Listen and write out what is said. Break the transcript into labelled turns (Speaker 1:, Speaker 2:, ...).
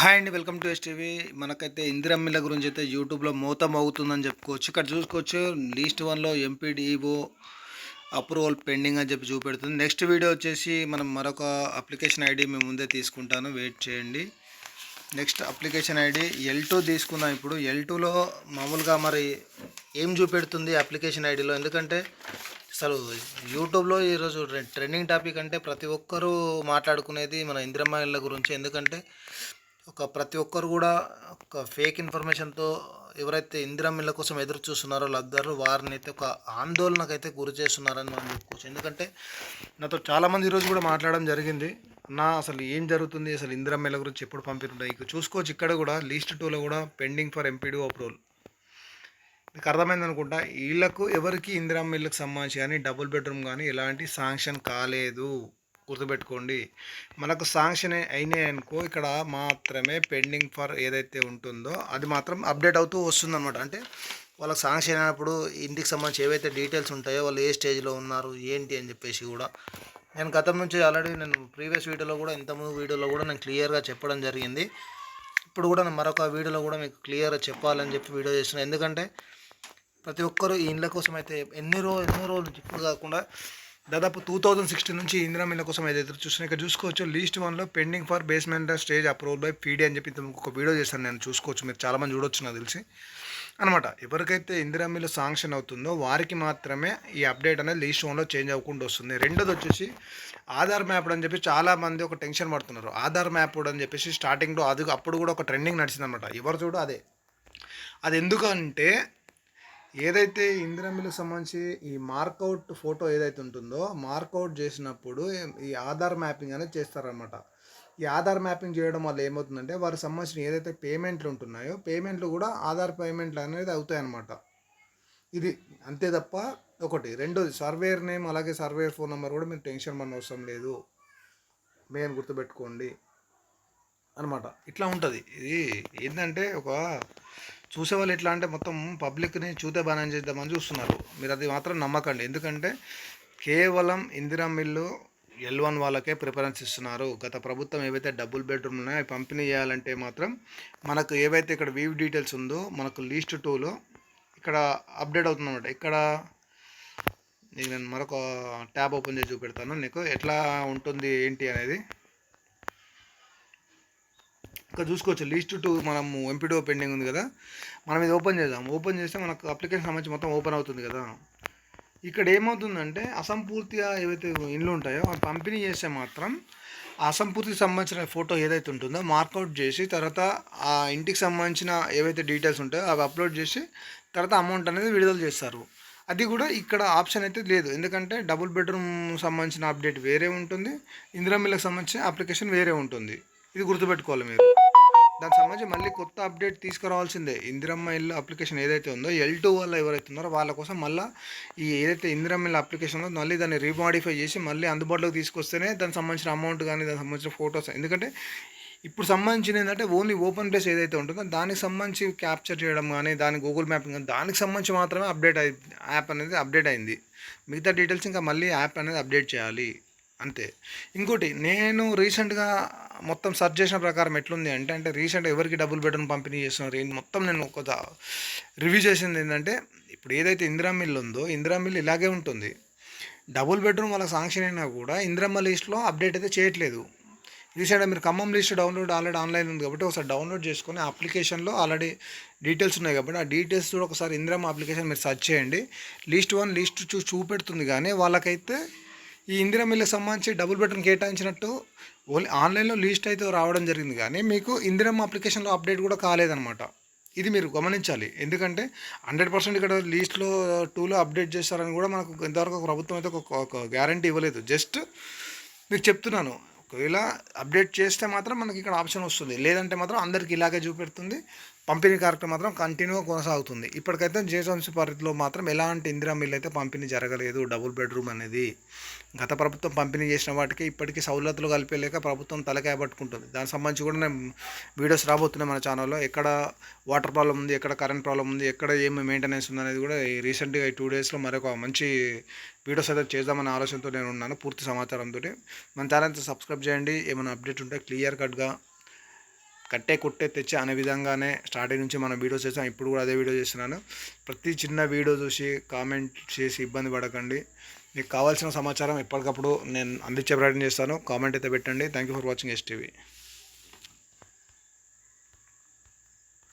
Speaker 1: Hi అండి welcome to STV. మనకైతే ఇందిరమ్మిల గురించి అయితే యూట్యూబ్లో మోతం అవుతుందని చెప్పుకోవచ్చు. ఇక్కడ చూసుకోవచ్చు లీస్ట్ వన్లో ఎంపీడీఓ అప్రూవల్ పెండింగ్ అని చెప్పి చూపెడుతుంది. నెక్స్ట్ వీడియో వచ్చేసి మనం మరొక అప్లికేషన్ ఐడి మేము ముందే తీసుకుంటాను. వెయిట్ చేయండి. Next application ID L two తీసుకుందాం ఇప్పుడు. ఎల్ టూలో మామూలుగా మరి ఏం చూపెడుతుంది అప్లికేషన్ ఐడిలో? ఎందుకంటే అసలు యూట్యూబ్లో ఈరోజు ట్రెండింగ్ టాపిక్ అంటే ప్రతి ఒక్కరూ మాట్లాడుకునేది మన ఇందిరమ్మ ఇళ్ళ గురించి. ఎందుకంటే ఒక ప్రతి ఒక్కరు కూడా ఒక ఫేక్ ఇన్ఫర్మేషన్తో ఎవరైతే ఇందిరమ్మ కోసం ఎదురు చూస్తున్నారో లబ్ధారు వారిని అయితే ఒక ఆందోళనకైతే గురి చేస్తున్నారని మనం చెప్పుకోవచ్చు. ఎందుకంటే నాతో చాలామంది ఈరోజు కూడా మాట్లాడడం జరిగింది. నా అసలు ఏం జరుగుతుంది? అసలు ఇందిరమ్మ గురించి ఎప్పుడు పంపిస్తుంటాయి ఇక చూసుకోవచ్చు ఇక్కడ కూడా లీస్ట్ టూలో కూడా పెండింగ్ ఫర్ ఎంపీడీ అప్రూవల్. మీకు అర్థమైంది అనుకుంటా? వీళ్ళకు ఎవరికి ఇందిరా ఇళ్ళకి సంబంధించి కానీ డబుల్ బెడ్రూమ్ కానీ ఎలాంటి శాంక్షన్ కాలేదు. గుర్తుపెట్టుకోండి. మనకు శాంక్షన్ అయినాయి అనుకో ఇక్కడ మాత్రమే పెండింగ్ ఫర్ ఏదైతే ఉంటుందో అది మాత్రం అప్డేట్ అవుతూ వస్తుందన్నమాట. అంటే వాళ్ళకి శాంక్షన్ అయినప్పుడు ఇంటికి సంబంధించి ఏవైతే డీటెయిల్స్ ఉంటాయో వాళ్ళు ఏ స్టేజ్లో ఉన్నారు ఏంటి అని చెప్పేసి కూడా. నేను గతం నుంచి ఆల్రెడీ నేను ప్రీవియస్ వీడియోలో కూడా ఇంతకుముందు వీడియోలో కూడా నేను క్లియర్గా చెప్పడం జరిగింది. ఇప్పుడు కూడా నేను మరొక వీడియోలో కూడా మీకు క్లియర్గా చెప్పాలని చెప్పి వీడియో చేస్తున్నాను ఎందుకంటే ప్రతి ఒక్కరు ఈ ఇండ్ల కోసం అయితే ఎన్ని రోజు ఎన్నో రోజులు ఇప్పుడు కాకుండా దాదాపు టూ థౌజండ్ సిక్స్టీన్ నుంచి ఇందిరా మిల్ల కోసం ఏదైతే ఎదురు చూస్తున్నాయి ఇక్కడ చూసుకోవచ్చు లీస్ట్ వన్లో pending for basement stage approval by PD అని చెప్పి ఒక వీడియో చేశాను నేను చూసుకోవచ్చు మీరు చాలామంది చూడొచ్చు నాకు తెలిసి. అనమాట ఎవరికైతే ఇందిరా మిల్లు శాంక్షన్ అవుతుందో వారికి మాత్రమే ఈ అప్డేట్ అనేది లీస్ట్ వన్లో చేంజ్ అవ్వకుండా వస్తుంది. రెండోది వచ్చేసి ఆధార్ మ్యాప్ అని చెప్పి చాలామంది ఒక టెన్షన్ పడుతున్నారు. ఆధార్ మ్యాప్ అని చెప్పేసి స్టార్టింగ్లో అది అప్పుడు కూడా ఒక ట్రెండింగ్ నడిచిందనమాట ఎవరు చూడు అదే. అది ఎందుకంటే ఏదైతే ఇందిరమిల్లుకు సంబంధించి ఈ మార్కౌట్ ఫోటో ఏదైతే ఉంటుందో మార్కౌట్ చేసినప్పుడు ఈ ఆధార్ మ్యాపింగ్ అనేది చేస్తారనమాట ఈ ఆధార్ మ్యాపింగ్ చేయడం వల్ల ఏమవుతుందంటే వారికి సంబంధించిన ఏదైతే పేమెంట్లు ఉంటున్నాయో పేమెంట్లు కూడా ఆధార్ పేమెంట్లు అనేది అవుతాయి అన్నమాట ఇది అంతే తప్ప ఒకటి. రెండోది సర్వేర్ నేమ్ అలాగే సర్వేర్ ఫోన్ నెంబర్ కూడా మీరు టెన్షన్ పడిన అవసరం లేదు. మెయిన్ గుర్తుపెట్టుకోండి. అనమాట ఇట్లా ఉంటుంది. ఇది ఏంటంటే ఒక చూసేవాళ్ళు ఎట్లా అంటే మొత్తం పబ్లిక్ని చూతే బాణం చేద్దామని చూస్తున్నారు. మీరు అది మాత్రం నమ్మకండి. ఎందుకంటే కేవలం ఇందిరా మిల్లు ఎల్ వన్ వాళ్ళకే ప్రిఫరెన్స్ ఇస్తున్నారు. గత ప్రభుత్వం ఏవైతే డబుల్ బెడ్రూమ్ ఉన్నాయో అవి పంపిణీ చేయాలంటే మాత్రం మనకు ఏవైతే ఇక్కడ వీవ్ డీటెయిల్స్ ఉందో మనకు లీస్ట్ టూలో ఇక్కడ అప్డేట్ అవుతుందన్నమాట. ఇక్కడ నీకు నేను మరొక ట్యాబ్ ఓపెన్ చేసి చూపెడతాను. నీకు ఎట్లా ఉంటుంది ఏంటి అనేది ఇక్కడ చూసుకోవచ్చు. లీస్ట్ టూ మనము ఎంపీడో పెండింగ్ ఉంది కదా. మనం ఇది ఓపెన్ చేద్దాం. ఓపెన్ చేస్తే మనకు అప్లికేషన్ సంబంధించి మొత్తం ఓపెన్ అవుతుంది కదా. ఇక్కడ ఏమవుతుందంటే అసంపూర్తిగా ఏవైతే ఇండ్లు ఉంటాయో అవి పంపిణీ చేస్తే మాత్రం అసంపూర్తికి సంబంధించిన ఫోటో ఏదైతే ఉంటుందో మార్కౌట్ చేసి తర్వాత ఆ ఇంటికి సంబంధించిన ఏవైతే డీటెయిల్స్ ఉంటాయో అవి అప్లోడ్ చేసి తర్వాత అమౌంట్ అనేది విడుదల చేస్తారు. అది కూడా ఇక్కడ ఆప్షన్ అయితే లేదు. ఎందుకంటే డబుల్ బెడ్రూమ్ సంబంధించిన అప్డేట్ వేరే ఉంటుంది. ఇందిరా మిల్లకు సంబంధించిన అప్లికేషన్ వేరే ఉంటుంది. ఇది గుర్తుపెట్టుకోవాలి మీరు. దానికి సంబంధించి మళ్ళీ కొత్త అప్డేట్ తీసుకురావాల్సిందే. ఇందిరమ్మ ఇల్లు అప్లికేషన్ ఏదైతే ఉందో ఎల్ టూ వల్ల ఎవరైతే ఉన్నారో వాళ్ళ కోసం మళ్ళీ ఈ ఏదైతే ఇందిరమ్మ ఇల్లు అప్లికేషన్ ఉందో మళ్ళీ దాన్ని రీమాడిఫై చేసి మళ్ళీ అందుబాటులోకి తీసుకొస్తేనే దానికి సంబంధించిన అమౌంట్ కానీ దానికి సంబంధించిన ఫొటోస్ ఎందుకంటే ఇప్పుడు సంబంధించిన ఏంటంటే ఓన్లీ ఓపెన్ ప్లేస్ ఏదైతే ఉంటుందో దానికి సంబంధించి క్యాప్చర్ చేయడం కానీ దాని గూగుల్ మ్యాపింగ్ కానీ దానికి సంబంధించి మాత్రమే అప్డేట్ అయి యాప్ అనేది అప్డేట్ అయింది. మిగతా డీటెయిల్స్ ఇంకా మళ్ళీ యాప్ అనేది అప్డేట్ చేయాలి. అంతే. ఇంకోటి నేను రీసెంట్గా మొత్తం సర్చ్ చేసిన ప్రకారం ఎట్లుంది అంటే అంటే రీసెంట్గా ఎవరికి డబ్బులు పెట్టడం పంపిణీ చేస్తున్నారు ఏంటి మొత్తం నేను ఒక రివ్యూ చేసింది ఏంటంటే ఇప్పుడు ఏదైతే ఇందిరా మిల్ ఉందో ఇందిరా మిల్ ఇలాగే ఉంటుంది. డబుల్ బెడ్రూమ్ వాళ్ళకి శాంక్షన్ అయినా కూడా ఇందిరమ్మ లిస్ట్లో అప్డేట్ అయితే చేయట్లేదు. రీసెంట్గా మీరు Khammam list download already online ఉంది కాబట్టి ఒకసారి డౌన్లోడ్ చేసుకొని అప్లికేషన్లో ఆల్రెడీ డీటెయిల్స్ ఉన్నాయి కాబట్టి ఆ డీటెయిల్స్ కూడా ఒకసారి ఇందిరమ్మ అప్లికేషన్ మీరు సెర్చ్ చేయండి. లిస్ట్ వన్ లిస్ట్ చూ చూపెడుతుంది కానీ వాళ్ళకైతే ఈ ఇందిరా ఇల్లు సంబంధించి డబుల్ బెడ్రూమ్ కేటాయించినట్టు ఓన్లీ ఆన్లైన్లో లిస్ట్ అయితే రావడం జరిగింది. కానీ మీకు ఇందిరమ్మ అప్లికేషన్లో అప్డేట్ కూడా కాలేదనమాట ఇది మీరు గమనించాలి. ఎందుకంటే హండ్రెడ్ పర్సెంట్ ఇక్కడ లీస్ట్లో టూలో అప్డేట్ చేస్తారని కూడా మనకు ఇంతవరకు ప్రభుత్వం అయితే ఒక ఒక గ్యారంటీ ఇవ్వలేదు. జస్ట్ మీకు చెప్తున్నాను. ఒకవేళ అప్డేట్ చేస్తే మాత్రం మనకి ఇక్కడ ఆప్షన్ వస్తుంది. లేదంటే మాత్రం అందరికి ఇలాగే చూపెడుతుంది. పంపిణీ కార్యక్రమం మాత్రం కంటిన్యూగా కొనసాగుతుంది. ఇప్పటికైతే జేసంశి పరిధిలో మాత్రం ఎలాంటి ఇందిరా మిల్ అయితే పంపిణీ జరగలేదు. డబుల్ బెడ్రూమ్ అనేది గత ప్రభుత్వం పంపిణీ చేసిన వాటికి ఇప్పటికీ సౌలతులు కలిపేలేక ప్రభుత్వం తలకాయ పట్టుకుంటుంది దానికి సంబంధించి కూడా నేను వీడియోస్ రాబోతున్నాయి మన ఛానల్లో ఎక్కడ వాటర్ ప్రాబ్లం ఉంది ఎక్కడ కరెంట్ ప్రాబ్లం ఉంది ఎక్కడ ఏమి మెయింటెనెన్స్ ఉంది అనేది కూడా ఈ రీసెంట్గా ఈ టూ డేస్లో మరొక మంచి వీడియోస్ అయితే చేద్దామనే ఆలోచనతో నేను ఉన్నాను. పూర్తి సమాచారంతో మన ఛానల్ సబ్స్క్రైబ్ చేయండి. ఏమైనా అప్డేట్ ఉంటే క్లియర్ కట్గా కట్టే కొట్టే తెచ్చి అనే విధంగానే స్టార్టింగ్ నుంచి మనం వీడియోస్ చేసాం ఇప్పుడు కూడా అదే వీడియో చేస్తున్నాను. ప్రతి చిన్న వీడియో చూసి కామెంట్ చేసి ఇబ్బంది పడకండి. మీకు కావాల్సిన సమాచారం ఎప్పటికప్పుడు నేను అందించే ప్రయత్నం చేస్తాను. కామెంట్ అయితే పెట్టండి. Thank you for watching STV